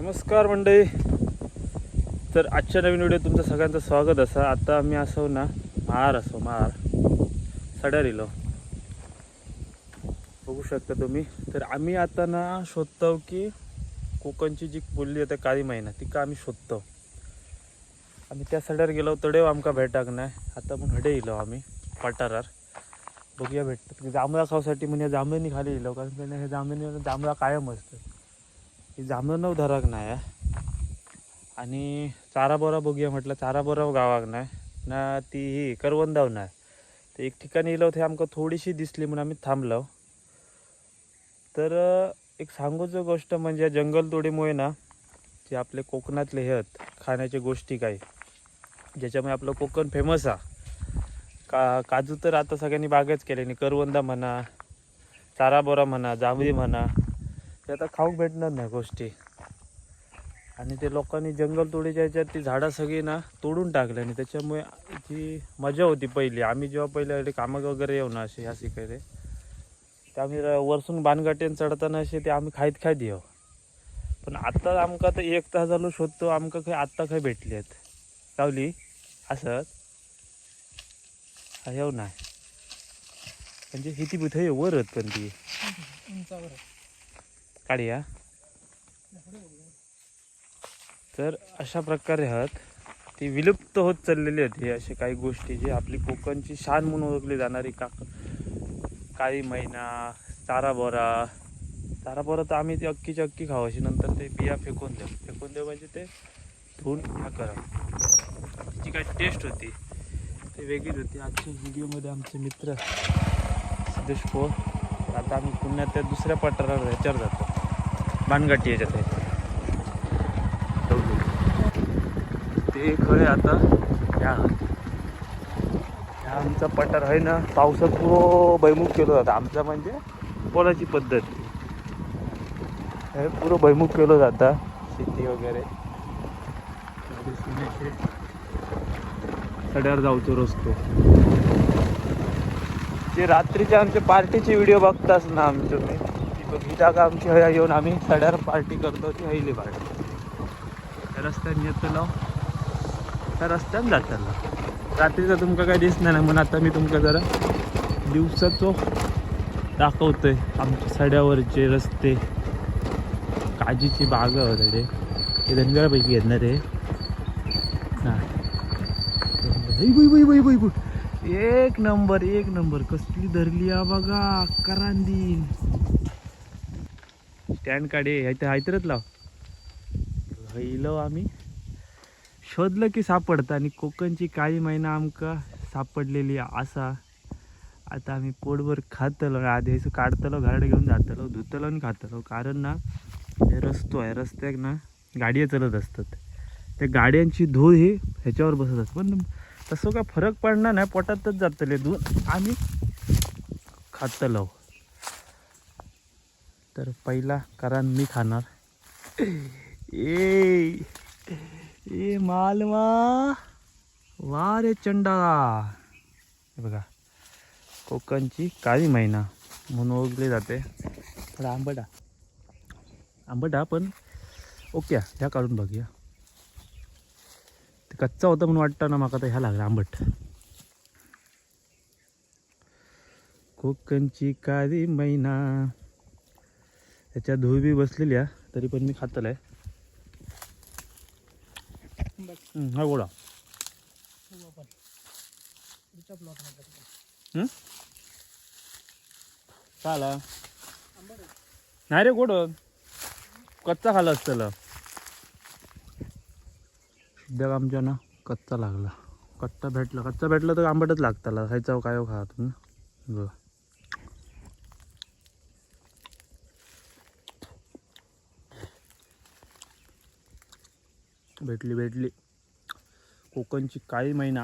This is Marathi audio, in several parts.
नमस्कार मंडळी. तर आजच्या नवीन व्हिडिओ तुमचं सगळ्यांचं स्वागत असा. आता आम्ही असो ना महार असो महार सड्यार इलो बघू शकता तुम्ही. तर आम्ही आता ना शोधतो की कोकणची जी बोलली आता काळी महिना ती का आम्ही शोधतो आम्ही त्या सड्यार गेलो तडेव आमका भेटाक नाही आता पण हडे इलो आम्ही पठारार बघूया भेटतात जांभळा खाऊसाठी म्हणजे जांभळीनी खाली इलो कारण हे जांभळीनी जांभळा कायम असतं. ही जांभळं धराक नाही आहे. आणि चारा बोरा बघूया म्हटलं चारा बोरा गावाक नाही ना ती ही करवंदाव नाही. तर एक ठिकाणी इलो ते आमकां थोडीशी दिसली म्हणून आम्ही थांबलो. तर एक सांगूचं गोष्ट म्हणजे जंगलतोडीमुळे ना जे आपले कोकणातले हे आहेत खाण्याच्या गोष्टी काही ज्याच्यामुळे आपलं कोकण फेमस आहे. का काजू तर आता सगळ्यांनी बागच केले आणि करवंदा म्हणा चारा बोरा म्हणा जांभळी म्हणा ते आता खाऊक भेटणार नाही गोष्टी. आणि ते लोकांनी जंगल तोडीच्या ह्याच्यात ती झाडं सगळी ना तोडून टाकली आणि त्याच्यामुळे जी मजा होती पहिली. आम्ही जेव्हा पहिले कामं कामाक वगैरे येऊ ना असे ह्या शिकायले ते आम्ही वरसून बानगाटेन चढताना असे ते आम्ही खायत खायत येऊ. पण आत्ता आमका तर एक तास झालो शोधतो आमका काही आत्ता काही भेटली आहेत. लावली? असत येऊ नाही म्हणजे हिती ती वर आहेत पण ती. उंचावर काढूया तर अशा प्रकारे आहात ती विलुप्त होत चाललेली होती. अशी काही गोष्टी जी आपली कोकणची शान म्हणून ओळखली जाणारी का काळी मैना चारा बोरा तर आम्ही ती अक्कीची अक्की खाऊ. अशी नंतर ते बिया फेकून देऊ. फेकून देऊ म्हणजे ते धुवून ह्या करा. तिची काय टेस्ट होती. ती वेगळीच होती. आजच्या व्हिडिओमध्ये आमचे मित्र सिद्धेश पोर आता आम्ही पुण्यात त्या दुसऱ्या पठारावर ह्याच्यावर जातो. भानगट्टी याच्यात आहे. ते खरे आता ह्या ह्या आमचा पठार आहे ना पावसात पुरो बैमुख केलं जातं. आमचा म्हणजे बोलायची पद्धत? हे पुरं बैमुख केलं जातं. शेती वगैरे. सड्यावर जाऊचो रस्तो. जे रात्रीचे आमच्या पार्टीचे व्हिडिओ बघतास ना आमचे मी आमच्या बघिता आमची हया येऊन आम्ही सड्यावर पार्टी करतो ती हयली पार्टी. त्या रस्त्याने येतलो त्या रस्त्यान जातलो रात्रीचं तुमका काय दिसणार नाही म्हणून आता मी तुमका जरा दिवसाचो दाखवतोय. आमच्या सड्यावरचे रस्ते काजीची बाग वगैरे. हे धनगरापैकी येणार आहे. एक नंबर एक नंबर. कसली धरली हा बघा करांदी स्टँड काढे ह्याच्या हायतरच लाव. राहिलो आम्ही. शोधलं की सापडतं आणि कोकणची काळी महिना आमका सापडलेली असा आता आम्ही पोटभर खातलो आधी असं काढतलो घराडे घेऊन जातलो धुतलो आणि खातलो. कारण ना हे रस्तो आहे रस्त्याक ना गाड्या चलत असतात. त्या गाड्यांची धूळ ही ह्याच्यावर बसत असत. पण तसं काय फरक पडणार नाही पोटातच जातले धूळ. आम्ही खातलो. तर पहिला कारण मी खाणार. ए ए मालवा. वा रे चंडाळा. हे बघा कोकणची काळी मैना म्हणून ओळखली जाते. थोडा आंबटा आंबटा पण ओके ह्या काढून बघूया. ते कच्चा होता म्हणून वाटतं ना माका तर ह्या लागला आंबट. कोकणची काळी मैना ह्याच्या धूळ बी बसलेली आहे तरी पण मी खातलं आहे. हा गोडा हं? काय आला नाही रे गोड. कच्चा खाला असतं सध्या आमच्या ना कच्चा लागला. कच्चा भेटला. कच्चा भेटला तर आंबटच लागताला खायचा काय हो खा तुम्ही बघ. भेटली भेटली. कोकणची काळी महिना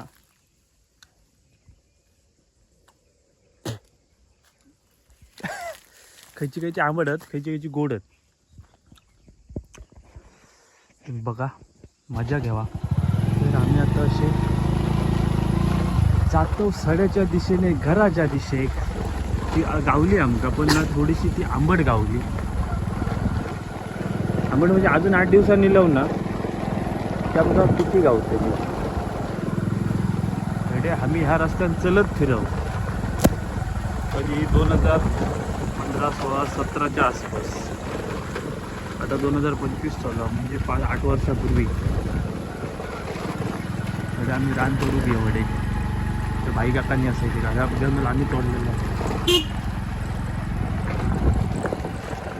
खयची खायची आंबडत खायची खायची गोडत बघा मजा घ्यावा. तर आम्ही आता असे जातो सड्याच्या दिशेने घराच्या दिशेक ती गावली आमका पण ना थोडीशी ती आंबट गावली. आंबट म्हणजे अजून आठ दिवसांनी लावून ना. त्यामुळे किती गावते म्हणजे आम्ही ह्या रस्त्याने चलत फिरव. कधी दोन हजार पंधरा सोळा सतराच्या आसपास. आता दोन हजार पंचवीस चालू म्हणजे पाच आठ वर्षापूर्वी. म्हणजे आम्ही रान तोडू घे वडे तर भाई काकांनी असायचे घराबद्दल आम्ही तोडलेलं आहे.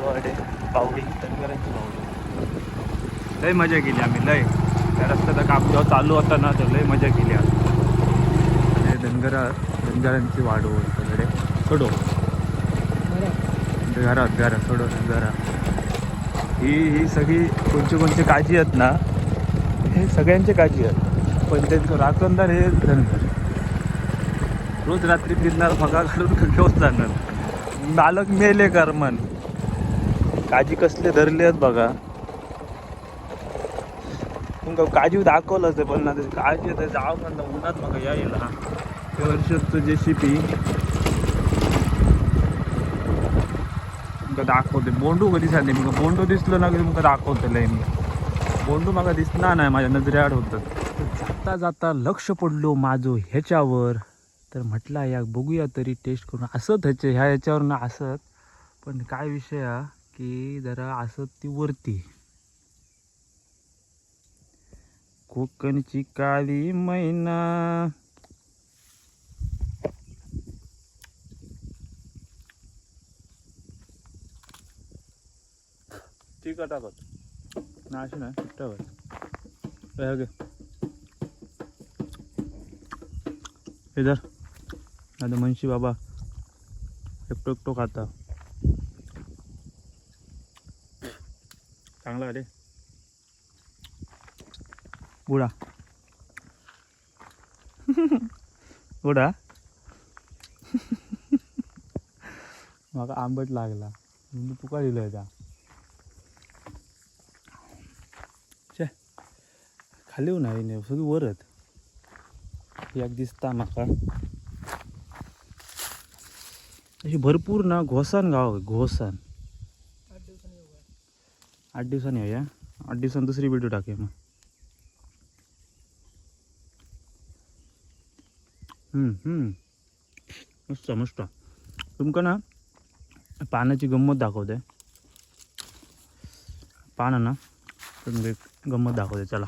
वडे पावडी तनगरांची पावडी लय मजा केली आम्ही लय. त्या रस्त्याचा काम जेव्हा चालू होता ना तर लय मजा केली आम्ही ते धनगरा धनगरांची वाढ सगळे. सोडो घरात घरात सोडो घरात ही ही सगळी कोणची कोणची काजी आहेत ना हे सगळ्यांचे काजी आहेत. पण त्यांचं राखणदार हे धनगर. रोज रात्री फिरणार फगा काढून घेऊन जाणार. मालक मेले कर्मन काजी कसले धरले आहेत बघा. तुमका काजू दाखवलं ते पण ना ते काजू ते जाव म्हणलं उन्हात मग या येईल हा ते वर्षाचं जे शिपी तुमका दाखवते. बोंडू कधी सांगते मी बोंडू दिसलो ना की तुमका दाखवतलंय मी. बोंडू म्हाका दिसणार नाही माझ्या नजरेआड होतं जाता जाता लक्ष पडलो माझो ह्याच्यावर. तर म्हटला या बघूया तरी टेस्ट करून. असत ह्याचे ह्या ह्याच्यावर ना असत पण काय विषय हा की जरा असत ती वरती. कोकणची काळी मैना. ठीक आहे टाकत ना अशी नाही टाकत हे आता मनशी बाबा एकटो एकटो खाता. चांगला रे. उडा. उडा. म्हाका आंबट लागला. मी तुका दिलं त्या छे. खाली नाही नाही सगळी वरत एक दिसता म्हाका. अशी भरपूर ना घोसान गाव घोसान. आठ दिवसांनी येऊया. आठ दिवसांनी दुसरी व्हिडिओ टाकूया मग. मस्त मस्त. तुमका ना पानाची गंमत दाखवते. पान आहे ना तुमका एक गंमत दाखवते चला.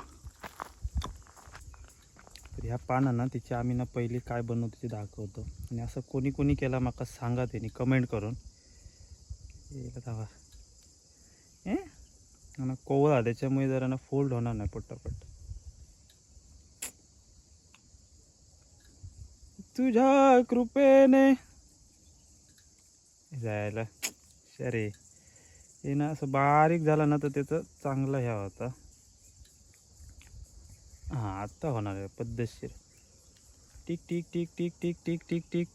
तर ह्या पानं ना तिची आम्ही ना पहिली काय बनवतो ते दाखवतो. आणि असं कोणी कोणी केला माका सांगा त्यांनी कमेंट करून. येईल दावा ए ना कोवळा त्याच्यामुळे जरा ना फोल्ड होणार नाही पट्टापट तुझ्या कृपेने. जायला. शरे. हे ना असं बारीक झालं ना तर त्याचं चांगला ह्या होता. हां आत्ता होणार आहे पद्धतशीर. Tick tick tick tick tick tick tick tick.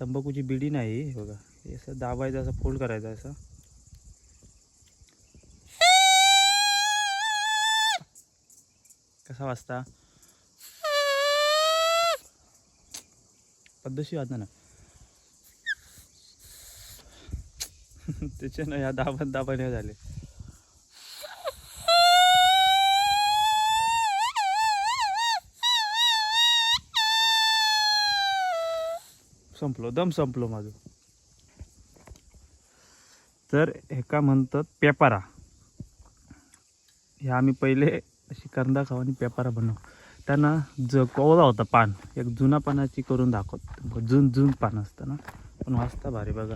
तंबाखूची बिडी नाही बघा. हे असं दाबायचं असं फोल्ड करायचं असं. कसा वाजता? पद्धतशीर वाजता ना. त्याच्यानं ह्या दाबत दाबाने झाले. संपलो दम संपलो माझं. तर एका म्हणतात पेपारा. हे आम्ही पहिले अशी करंदा खाऊ आणि पेपारा बनव. त्यांना ज कोवळा होता पान. एक जुना पानाची करून दाखवत. जून जून पान असतं ना. पण वाजता भारी बघा.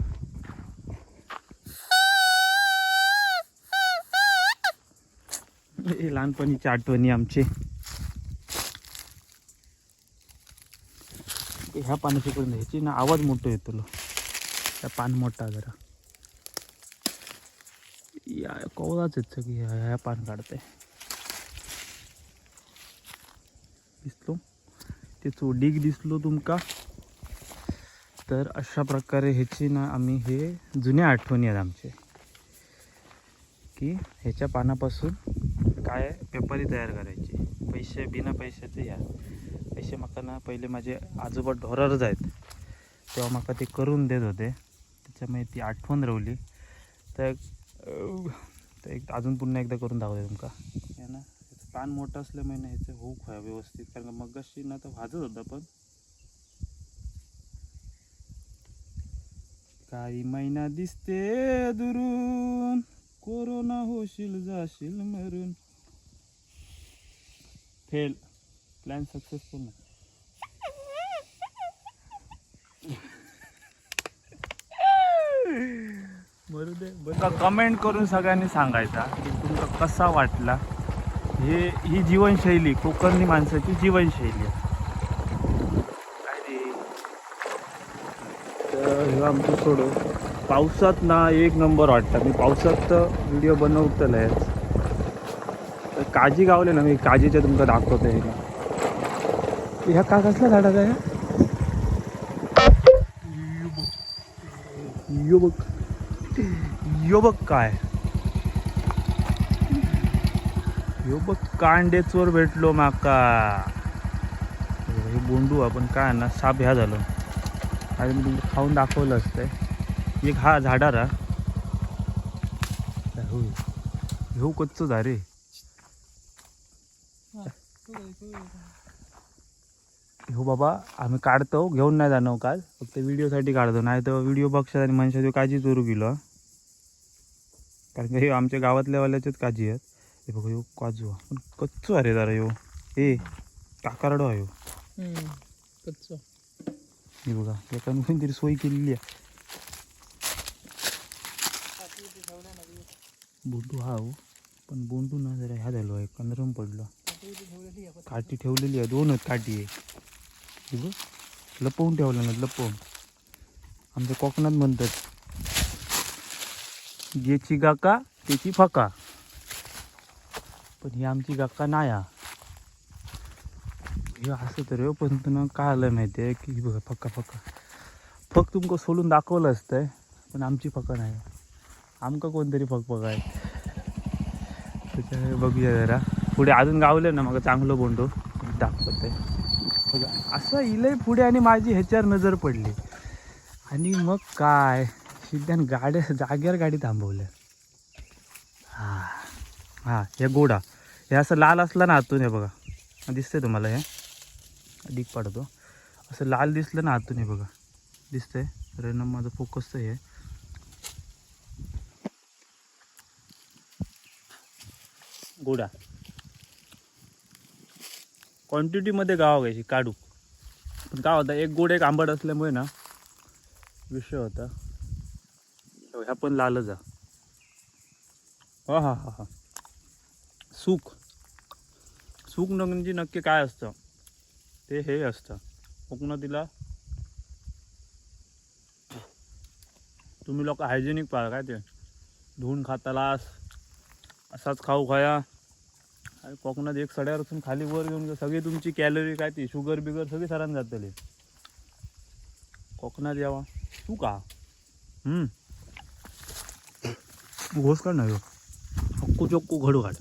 हे लहानपणीची आठवणी आमची. ह्या पानाची करून ह्याची ना आवाज मोठा येतो त्या पान मोठा जरा. या कोवळाच आहेत सगळी. ह्या ह्या पान काढते दिसलो ते चोडीक दिसलो तुमका. तर अशा प्रकारे ह्याची ना आम्ही हे जुन्या आठवणी आहेत आमचे. की ह्याच्या पानापासून काय पेपरी तयार करायची. पैसे बिना पैशाचे या. पैसे माका ना पहिले माझे आजोबा ढोरारच आहेत. तेव्हा माका ते करून देत होते. त्याच्यामुळे ती आठवण रवली. तर एक अजून पुन्हा एकदा करून दाखवते तुमका. पान मोठं असल्यामुळे ना ह्याचं होऊ खा व्यवस्थित. कारण का मगाशी ना तर भाजत होता पण. काही महिना दिसते दुरून. कोरोना होशील जाशील मरून. फेल. प्लॅन सक्सेसफुल नाही. मरू दे. कमेंट करून सगळ्यांनी सांगायचा की तुमचा कसा वाटला? हे ही जीवनशैली कोकणी माणसाची जीवनशैली आहे. तर हे आमचं सोडो. पावसात ना एक नंबर वाटतं. मी पावसात तर व्हिडिओ बनवतलेच तर काजी गावले ना मी काजीच्या तुमका दाखवतोय. आहे ह्या का कसल्या झाडाचा आहे? यो बघ. यो बघ काय. यो बघ कांडेचोर भेटलो माका. हे बोंडू आपण काय ना साप ह्या झालो. आणि मी तुमचं खाऊन दाखवलं असतंय. एक हा झाडारा हो कच्च कच्चो झारे हो बाबा आम्ही काढतो घेऊन नाही जाणव काल. फक्त व्हिडिओसाठी काढतो नाही तर व्हिडिओ बघशात आणि मनशात काळजी काजी चोरू गेलो कारण का हे आमच्या गावातल्या वाल्याचेच काजी आहेत. हे बघा काजू. हा. पण कच्चो अरे जरा ह्यो ए काकारडो आहे कच्चा. हे बघा एकाने कोणतरी सोय केलेली आहे. बोंडू हा हो. पण बोंडू ना जरा ह्या झालो आहे नरम पडलो. काठी ठेवलेली आहे दोनच काठी आहे. हे बघ लपवून ठेवलं ना लपवून. आमच्या कोकणात म्हणतात ज्याची गाका त्याची फका. पण ही आमची गाका नाया हे. असं तर हो पण तुला काय आलं माहिती आहे की बघा फक्का फक्का फक तुमका सोलून दाखवलं असतंय पण आमची फका नाही. आमका कोणतरी फक फक आहे त्याच्यामुळे बघूया जरा. पुढे अजून गावलं ना मग चांगलं बोंडो. दाखवत. बघा असं इलंय पुढे आणि माझी ह्याच्यावर नजर पडली. आणि मग काय? सिद्धान गाड्या जागेवर गाडी थांबवल्या. हा हे गोडा. हे असं लाल असलं ना आतून हे बघा. दिसतंय तुम्हाला हे? डिक पाडतो. असं लाल दिसलं ना आतून हे बघा. दिसतंय? अरे माझं फोकस तर हे. गोडा. क्वांटिटीमध्ये गावा घ्यायची काढू. पण काय होता एक गोड एक आंबट असल्यामुळे ना विषय होता. ह्या पण लालच हा हा हा हा. सुख. सुख म्हणजे नक्की काय असतं? ते हे असतं. कोकणातीला तुम्ही लोक हायजेनिक पाहा काय ते? धुवून खातालास असाच खाऊ खाया. आणि कोकणात एक सड्यावर असून खाली वर घेऊन सगळी तुमची कॅलरी काय ती? शुगर बिगर सगळी सरांनी जातली. कोकणात यावा. तू का घोस काढ ना चोक्कू चक्कू घडू काढ.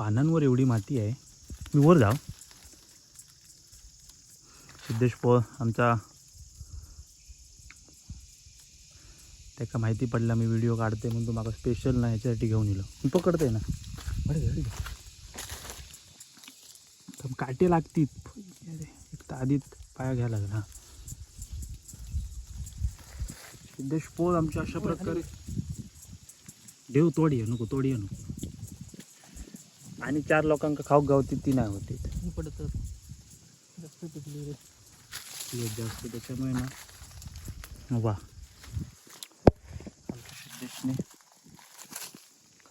पानांवर एवढी माती आहे. मी वर जाव सिद्धेश पो आमचा त्याका माहिती पडला मी व्हिडिओ काढते म्हणून तो मागं स्पेशल ना ह्याच्यासाठी घेऊन येलो. मी पकडते ना. अरे काटे लागतील एक तर आधीच पाया घ्यायला लागला हा. सिद्धेश पोल आमच्या अशा प्रकारे देव तोडी नको तोडी नको. आणि चार लोकांका खाऊक गावती ती नाही होती पडत जास्त पिकली जास्त त्याच्यामुळे ना. वा.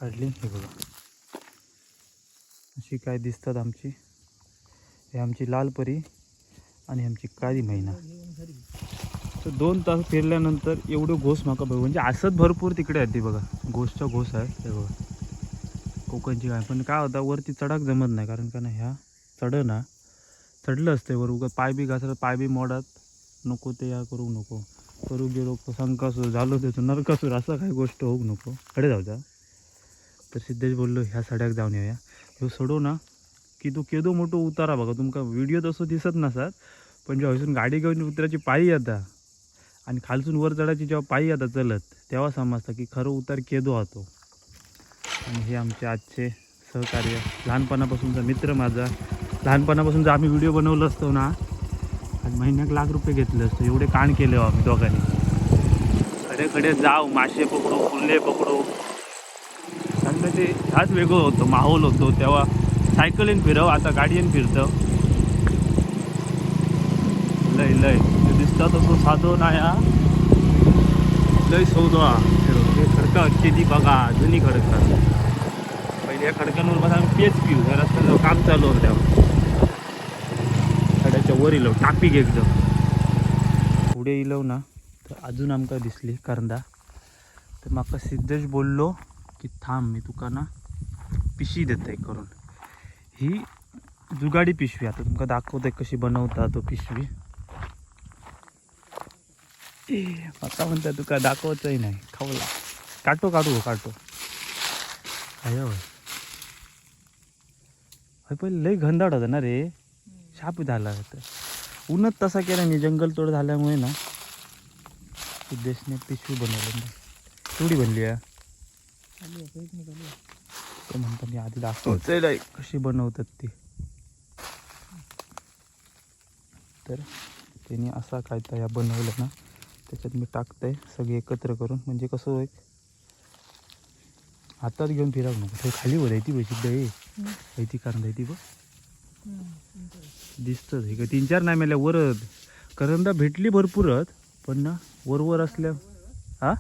काढली हे बघा. अशी काय दिसतात आमची. हे आमची लाल परी आणि आमची काळी महिना तर दोन तास फिरल्यानंतर एवढं घोस माका बघ म्हणजे असंच भरपूर तिकडे आहे ती बघा. घोसचा घोस आहे हे बघा. कोकणची काय पण काय होता वरती चढाक जमत नाही. कारण का नाही ह्या चढ ना चढलं असते. वर उगा पाय बी घासलं पाय बी मोडात. नको ते या करू नको. करू गेलो संकासूर झालो त्याचं नरकासूर असं काही गोष्ट होऊ नको. कडे जाऊ द्या. तर सिद्धेश बोललो ह्या सड्याक जाऊन येऊया. ह्यो सोडो ना. की तू केदो मोठो उतारा बघा. तुमका व्हिडिओ तसं दिसत नसत पण जेव्हा इथून गाडी घेऊन उतराची पायी येता आणि खालसून वर चढायची जेव्हा पायी आता चलत तेव्हा समजतं की खरं उतार केदो आतो आणि हे आमचे आजचे सहकार्य. लहानपणापासूनचा मित्र माझा. लहानपणापासून जर आम्ही व्हिडिओ बनवलो असतो ना आणि महिन्याक लाख रुपये घेतले असतो. एवढे कान केले हो आम्ही दोघांनी. खडे खडे जाव मासे पकडू फुले पकडू. त्यांना ते ह्याच वेगळं होतं माहोल होतो. तेव्हा सायकलीन फिरव आता गाडीन फिरतं. लय लय. ते दिसता तसं साधो नाही हा. लय सौदो. हा हे खडकं असते ती बघा जुनी खडका. पहिले या खडकांवर बस आम्ही पेच पिऊ. या रस्त्याचं काम चालू होतं त्यावर खड्याच्या वर इलव टापीक एकदम. पुढे इलव ना तर अजून आमकां दिसली करंदा. तर म्हाका सिद्धेश बोललो की थांब मी तुका ना पिशी देते करून. ही जुगाडी पिशवी आता तुमका दाखवते कशी बनवता तो पिशवी. आता म्हणता तुका दाखवतही नाही खावला काटो काढू काटो. अय पहिले लय घनदाट होता ना रे. शाप झाला होता. उन्हात तसा केला नाही जंगल तोड झाल्यामुळे ना. सिद्धेशने पिशवी बनवली तेवढी बनली ते म्हणतो मी आधी दाखवतोय कशी बनवतात ती. तर त्यांनी असा काय त्या बनवलं ना. त्याच्यात मी टाकतंय सगळे एकत्र करून. म्हणजे कसं होईल हातात घेऊन फिराव नको. ते खाली वर आहे ती बशी दे आहे ती कारण आहे ती बघ. दिसतंच हे का तीन चार नाही मेल्या वरच करंदा भेटली भरपूरच पण ना वर वर असल्या हा?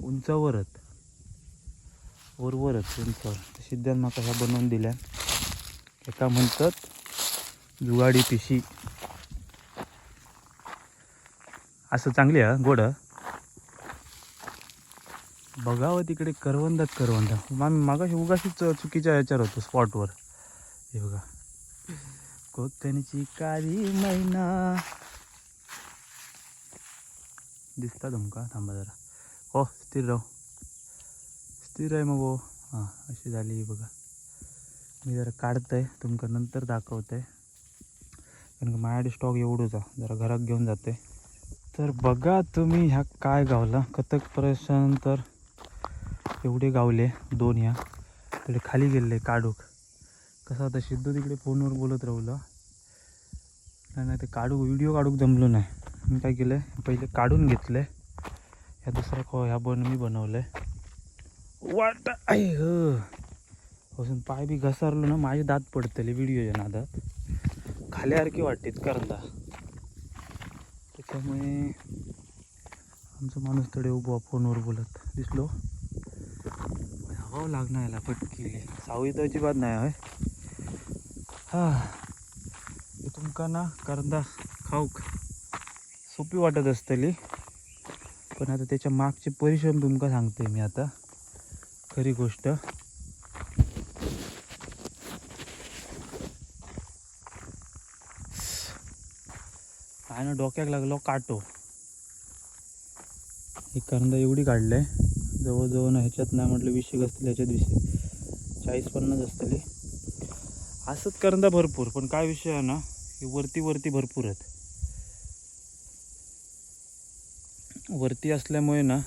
उंचावरच वर वरच उंचावर. सिद्धांत म्हाका ह्या बनवून दिल्या. एका म्हणतात जुगाडी पिशी. असं चांगली हा गोड हा. बघावं तिकडे करवंदात करवंदा आम्ही मागाशी उगाशीच चुकीच्या याच्यावर होतो स्पॉटवर हे बघा. कोकणची काळी मैना. दिसता तुमका थांबा जरा. हो स्थिर राहू. स्थिर आहे मग हो. हां अशी झाली बघा. मी जरा काढतंय. तुमका नंतर दाखवतंय. कारण का माझ्याकडे स्टॉक एवढंच आहे. जरा घरात घेऊन जाते तर बघा तुम्ही ह्या काय गावला. कथक प्रश्न तर एवढे गावले दोन ह्या तिकडे खाली गेले काढूक कसं आता सिद्धू तिकडे फोनवर बोलत राहुलं. नाही नाही ते काढू व्हिडिओ काढूक जमलो नाही. मी काय केलं पहिले काढून घेतले. ह्या दुसरा खो ह्या बन मी बनवलं. आहे वाट आई ह पाय बी घसारलो ना माझे दात पडतले व्हिडिओच्या नादात. खाल्यासारखे वाटतेत करंदा त्याच्यामुळे आमचा माणूस तडे उभा फोनवर बोलत दिसलो. हवा लागणार याला पटकी सावळी तर अजिबात नाही होय. हा. तुमका ना करंदा खाऊक सोपी वाटत असतली. पण आता त्याच्या मागचे परिश्रम तुमका सांगते मी आता. खरी गोष्ट. काय ना डोक्याक लागलो काटो. हे करंदा एवढी काढलंय. जवळजवळ ना ह्याच्यात नाही म्हटलं वीसशे असतील ह्याच्यात वीसशे चाळीस पन्नास असतले असंच करंदा भरपूर पण काय विषय आहे ना की वरती वरती भरपूर आहेत. वरती असल्यामुळे ना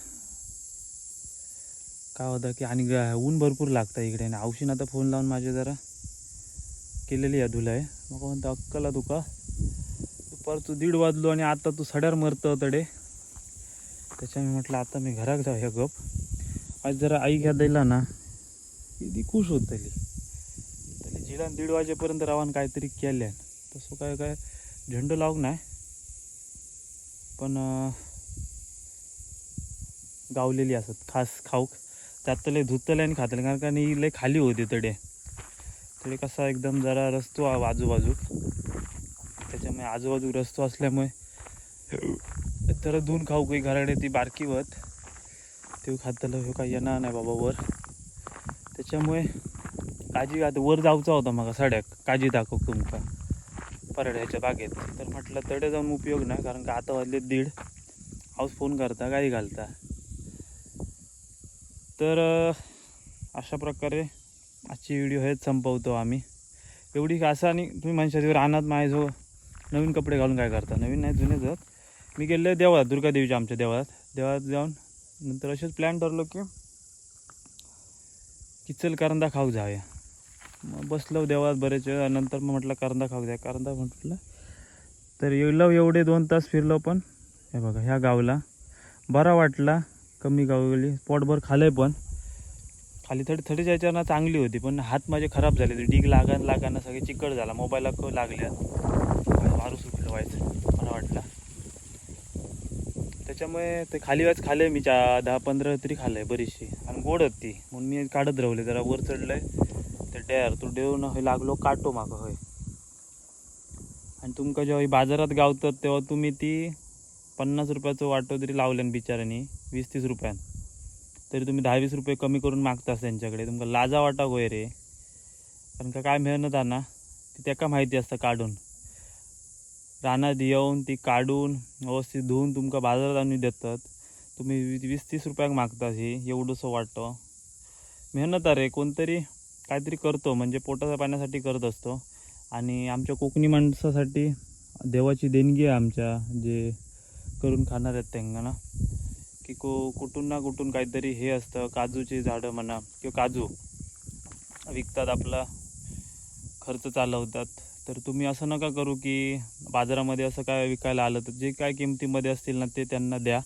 काय होतं की आणि ऊन भरपूर लागतं इकडे. आणि औषण आता फोन लावून माझे जरा केलेली आहे धुला आहे मग म्हणतो अक्कला तुका दुपार तू दीड वाजलो आणि आता तू सड्यार मरतं तडे. त्याच्यामुळे म्हटलं आता मी घरात जाऊ ह्या गप. आज जरा आई घ्या द्यायला ना. ती खुश होतली त्याला. झिडान दीड वाजेपर्यंत रावान काहीतरी केल्या. तसं काय काय झेंडू लावूक नाही पण गावलेली असत. खास खाऊक. त्यात लय धुतले आणि खातले कारण का नाही लय खाली होते तडे. तडे कसा एकदम जरा रस्तो आजूबाजू. त्याच्यामुळे आजूबाजू रस्तो असल्यामुळे तर धुवून खाऊक घराडे घराकडे ती बारकी वत ते खातलं हे काय येणार नाही बाबा वर. त्याच्यामुळे काजी आता वर जाऊचा होता मग साड्याक. काजी दाखव तुमका परड्याच्या बागेत. तर म्हटलं तडे जाऊन उपयोग नाही कारण का आता वाजले दीड. हाऊस फोन करता गाडी घालता. तर अशा प्रकारे आजची व्हिडिओ हेच संपवतो आम्ही. एवढी असं आणि तुम्ही म्हणशात रानात माझ्या जो नवीन कपडे घालून काय करता? नवीन नाही जुनेच आहेत. मी गेले देवळात दुर्गादेवीच्या आमच्या देवळात. देवळात जाऊन नंतर असेच प्लॅन ठरलो की किचल करंदा खाऊ जाऊया. मग बसलो देवात बरेच वेळ नंतर मग म्हटलं करंदा खाऊ द्या करंदा म्हटलं तर येलो एवढे दोन तास फिरलो पण हे बघा ह्या गावला बरा वाटला कमी गाव गेली पोटभर खाल्लंय पण. खाली थोडी थोडी याच्यावर ना चांगली होती पण हात माझे खराब झाले ते डीग लागा लागाना सगळे चिकट झाला. मोबाईलला लागल्या मारू सुटलं व्हायचं मला वाटलं त्याच्यामुळे ते खाली वाच खाल्ले मी चा दहा पंधरा तरी खाल्लंय बरीचशी. आणि गोड होती. ती म्हणून मी काढत राहले जरा वर चढलंय. तर डेअर तू देऊन हय लागलो काटो मागं होय. आणि तुमका जेव्हा बाजारात गावतात तेव्हा तुम्ही ती पन्नास रुपयाचं वाटो तरी लावल्यान बिचाऱ्यांनी वीस तीस रुपयान. तरी तुम्ही दहा वीस रुपये कमी करून मागतास त्यांच्याकडे. तुमका लाजा वाटा गोय रे. कारण का काय मेहनत आहे ना ती त्याका माहिती असतं काढून? रानात येऊन ती काढून व्यवस्थित धुवून तुमका बाजारात आणून देतात. तुम्ही वीस तीस रुपयाक मागता ही एवढंसं वाटतं. मेहनत अरे रे कोणतरी काहीतरी करतो म्हणजे पोटाच्या पाण्यासाठी करत असतो. आणि आमच्या कोकणी माणसासाठी देवाची देणगी आहे आमच्या जे करून खाणार आहेत त्यांना ना. की को कुठून ना कुठून काहीतरी हे असतं काजूची झाडं म्हणा किंवा काजू. विकतात आपला खर्च चालवतात. तर तुम्ही असं नका करू की बाजारामध्ये असं काय विकायला आलं तर जे काय किमतीमध्ये असतील ना ते त्यांना द्या.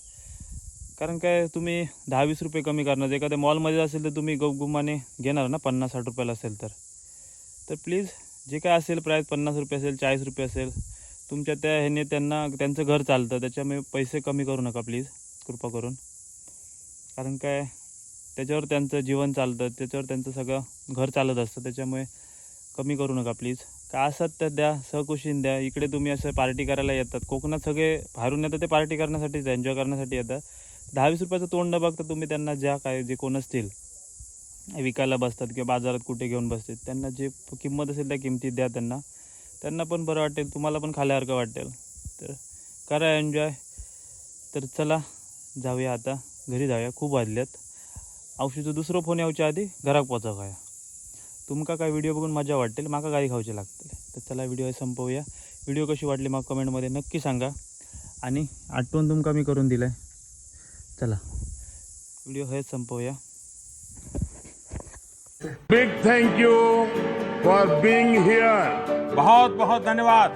कारण काय तुम्ही दहा वीस रुपये कमी करणार. एखाद्या मॉलमध्ये असेल तर तुम्ही गपगुमाने घेणार ना पन्नास साठ रुपयाला असेल तर. तर प्लीज जे काय असेल प्राईस पन्नास रुपये असेल चाळीस रुपये असेल तुमच्या त्या ह्याने त्यांना त्यांचं घर चालतं. त्याच्यामुळे पैसे कमी करू नका प्लीज कृपा करून. कारण काय त्याच्यावर त्यांचं जीवन चालतं. त्याच्यावर त्यांचं सगळं घर चालत असतं. त्याच्यामुळे कमी करू नका प्लीज काय असतात त्या? द्या सहकुशीन द्या. इकडे तुम्ही असं पार्टी करायला येतात. कोकणात सगळे बाहेरून येतात ते पार्टी करण्यासाठीच एन्जॉय करण्यासाठी येतात. दहा वीस रुपयाचं तोंड न बघता तुम्ही त्यांना ज्या काय जे कोण असतील विकायला बसतात किंवा बाजारात कुठे घेऊन बसतात त्यांना जे किंमत असेल त्या किमतीत द्या त्यांना. त्यांना पण बरं वाटेल तुम्हाला पण खाल्यासारखं वाटेल. तर करा एन्जॉय तर चला जाऊया आता. घरी जाऊया. खूप वाजल्यात औषधीचं दुसरं फोन यावच्या आधी घरात पोचा खाया तुमका काय व्हिडिओ बघून मजा वाटेल माका गाडी खाऊची लागतील तर चला व्हिडिओ हे संपवूया. व्हिडिओ कशी वाटली मग कमेंटमध्ये नक्की सांगा. आणि आठवण तुमका मी करून दिलं आहे चला व्हिडिओ हे संपवूया. Big thank you for being here. बहुत बहुत धन्यवाद.